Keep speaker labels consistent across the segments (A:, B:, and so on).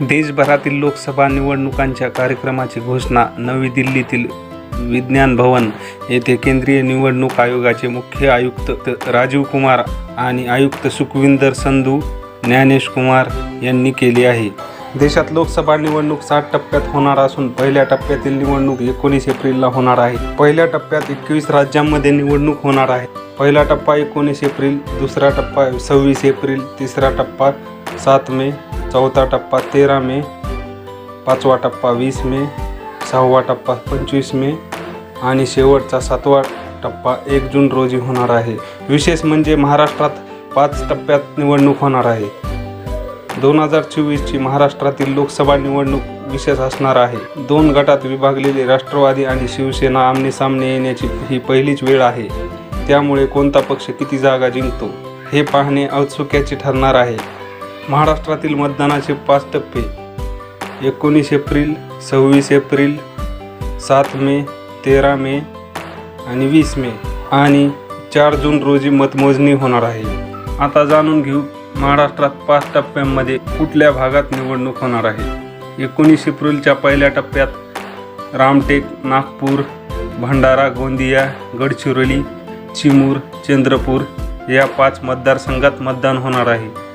A: देशभरातील लोकसभा निवडणुकांच्या कार्यक्रमाची घोषणा नवी दिल्लीतील विज्ञान भवन येथे केंद्रीय निवडणूक आयोगाचे मुख्य आयुक्त त- राजीव कुमार आणि आयुक्त सुखविंदर संधू ज्ञानेश कुमार यांनी केली आहे. देशात लोकसभा निवडणूक सात टप्प्यात होणार असून पहिल्या टप्प्यातील निवडणूक एकोणीस एप्रिलला होणार आहे. पहिल्या टप्प्यात एकवीस राज्यांमध्ये निवडणूक होणार आहे. पहिला टप्पा एकोणीस एप्रिल दुसरा टप्पा सव्वीस एप्रिल तिसरा टप्पा सात मे चौथा टप्पा तेरा मे पाचवा टप्पा वीस मे सहावा टप्पा पंचवीस मे आणि शेवटचा सातवा टप्पा एक जून रोजी होणार आहे. विशेष म्हणजे महाराष्ट्रात पाच टप्प्यात निवडणूक होणार आहे. दोन हजार चोवीसची महाराष्ट्रातील लोकसभा निवडणूक विशेष असणार आहे. दोन गटात विभागलेले राष्ट्रवादी आणि शिवसेना आमनेसामने येण्याची ही पहिलीच वेळ आहे. त्यामुळे कोणता पक्ष किती जागा जिंकतो हे पाहणे औत्सुक्याचे ठरणार आहे. महाराष्ट्रातील मतदानाचे पाच टप्पे. एकोणीस एप्रिल सव्वीस एप्रिल सात मे तेरा मे आणि वीस मे आणि चार जून रोजी मतमोजणी होणार आहे. आता जाणून घेऊ महाराष्ट्रात पाच टप्प्यांमध्ये कुठल्या भागात निवडणूक होणार आहे. एकोणीस एप्रिलच्या पहिल्या टप्प्यात रामटेक नागपूर भंडारा गोंदिया गडचिरोली चिमूर चंद्रपूर या पाच मतदारसंघात मतदान होणार आहे.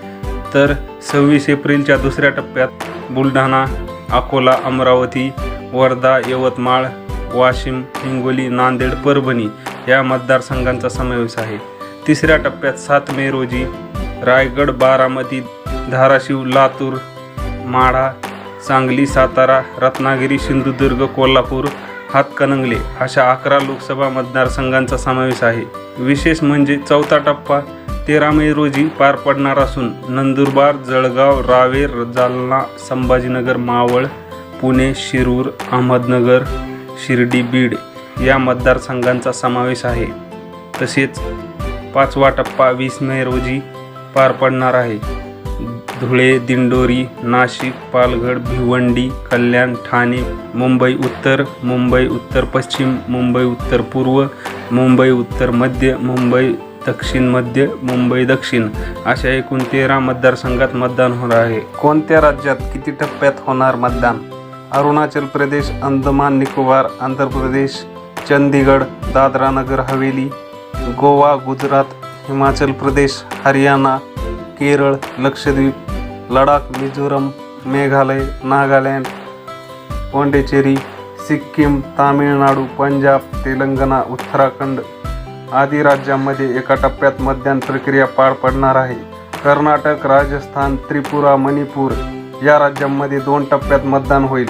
A: तर सव्वीस एप्रिलच्या दुसऱ्या टप्प्यात बुलढाणा अकोला अमरावती वर्धा यवतमाळ वाशिम हिंगोली नांदेड परभणी या मतदारसंघांचा समावेश आहे. तिसऱ्या टप्प्यात सात मे रोजी रायगड बारामती धाराशिव लातूर माढा सांगली सातारा रत्नागिरी सिंधुदुर्ग कोल्हापूर हातकणंगले अशा अकरा लोकसभा मतदारसंघांचा समावेश आहे. विशेष म्हणजे चौथा टप्पा तेरा मे रोजी पार पडणार असून नंदुरबार जळगाव रावेर जालना संभाजीनगर मावळ पुणे शिरूर अहमदनगर शिर्डी बीड या मतदारसंघांचा समावेश आहे. तसेच पाचवा टप्पा वीस मे रोजी पार पडणार आहे. धुळे दिंडोरी नाशिक पालघर भिवंडी कल्याण ठाणे मुंबई उत्तर मुंबई उत्तर पश्चिम मुंबई उत्तर पूर्व मुंबई उत्तर मध्य मुंबई दक्षिण मध्य मुंबई दक्षिण अशा एकूण तेरा मतदारसंघात मतदान होणार आहे. कोणत्या राज्यात किती टप्प्यात होणार मतदान? अरुणाचल प्रदेश अंदमान निकोबार आंध्र प्रदेश चंदीगड दादरा नगर हवेली गोवा गुजरात हिमाचल प्रदेश हरियाणा केरळ लक्षद्वीप लडाख मिझोरम मेघालय नागालँड पाँडेचेरी सिक्कीम तामिळनाडू पंजाब तेलंगणा उत्तराखंड आदी राज्यांमध्ये एका टप्प्यात मतदान प्रक्रिया पार पडणार आहे. कर्नाटक राजस्थान त्रिपुरा मणिपूर या राज्यांमध्ये दोन टप्प्यात मतदान होईल.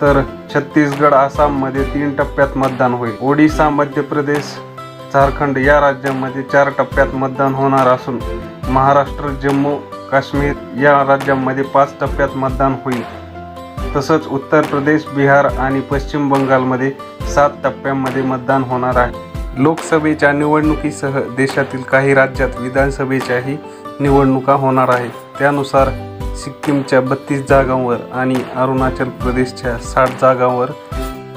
A: तर छत्तीसगड आसाममध्ये तीन टप्प्यात मतदान होईल. ओडिसा मध्य प्रदेश झारखंड या राज्यांमध्ये चार टप्प्यात मतदान होणार असून महाराष्ट्र जम्मू काश्मीर या राज्यांमध्ये पाच टप्प्यात मतदान होईल. तसंच उत्तर प्रदेश बिहार आणि पश्चिम बंगालमध्ये सात टप्प्यांमध्ये मतदान होणार आहे. लोकसभेच्या निवडणुकीसह देशातील काही राज्यात विधानसभेच्याही निवडणुका होणार आहेत. त्यानुसार सिक्कीमच्या बत्तीस जागांवर आणि अरुणाचल प्रदेशच्या साठ जागांवर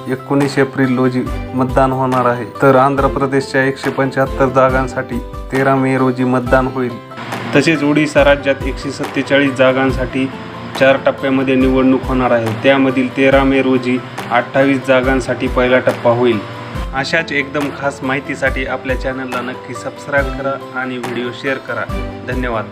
A: एकोणीस एप्रिल रोजी मतदान होणार आहे. तर आंध्र प्रदेशच्या एकशे पंच्याहत्तर जागांसाठी तेरा मे रोजी मतदान होईल. तसेच ओडिशा राज्यात एकशे सत्तेचाळीस जागांसाठी चार टप्प्यामध्ये निवडणूक होणार आहे. त्यामधील तेरा मे रोजी अठ्ठावीस जागांसाठी पहिला टप्पा होईल. अशाच एकदम खास माहितीसाठी आपल्या चॅनलला नक्की सबस्क्राईब करा आणि व्हिडिओ शेअर करा. धन्यवाद.